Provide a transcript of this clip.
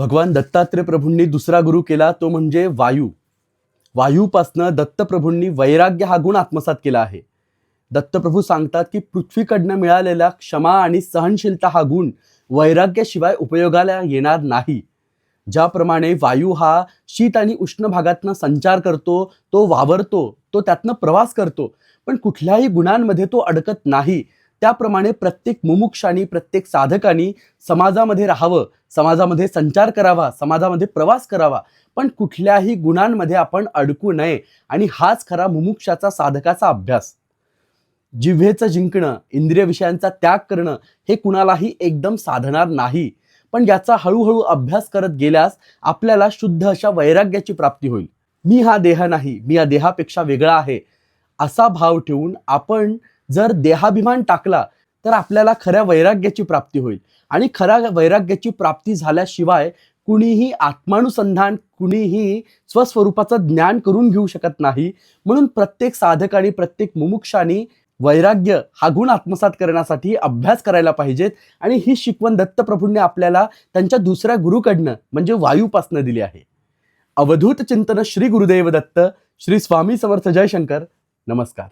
भगवान दत्तात्रय प्रभूंनी दुसरा गुरु केला तो म्हणजे वायू. वायूपासनं दत्तप्रभूंनी वैराग्य हा गुण आत्मसात केला आहे. दत्तप्रभू सांगतात की पृथ्वीकडनं मिळालेला क्षमा आणि सहनशीलता हा गुण वैराग्याशिवाय उपयोगाला येणार नाही. ज्याप्रमाणे वायू हा शीत आणि उष्ण भागातनं संचार करतो तो वावरतो तो त्यातनं प्रवास करतो पण कुठल्याही गुणांमध्ये तो अडकत नाही. त्याप्रमाणे प्रत्येक मुमुक्षानी प्रत्येक साधकानी समाजामध्ये राहावं समाजामध्ये संचार करावा समाजामध्ये प्रवास करावा. पण कुठल्याही गुणांमध्ये आपण अडकू नये. आणि हाच खरा मुमुक्षाचा साधकाचा अभ्यास. जिव्हेचं जिंकणं इंद्रिय विषयांचा त्याग करणं हे कुणालाही एकदम साधणार नाही. पण याचा हळूहळू अभ्यास करत गेल्यास आपल्याला शुद्ध अशा वैराग्याची प्राप्ती होईल. मी हा देह नाही मी या देहापेक्षा वेगळा आहे. असा भाव ठेवून आपण जर देहाभिमान टाकला तर आपल्याला खऱ्या वैराग्याची प्राप्ती होईल. आणि खऱ्या वैराग्याची प्राप्ती झाल्याशिवाय कुणीही आत्मानुसंधान कुणीही स्वस्वरूपाचं ज्ञान करून घेऊ शकत नाही. म्हणून प्रत्येक साधकाने प्रत्येक मुमुक्षाने वैराग्य हा गुण आत्मसात करण्यासाठी अभ्यास करायला पाहिजेत. आणि ही शिकवण दत्तप्रभूंनी आपल्याला त्यांच्या दुसऱ्या गुरुकडनं म्हणजे वायूपासनं दिली आहे. अवधूत चिंतन श्री गुरुदेव दत्त श्री स्वामी समर्थ जयशंकर. नमस्कार.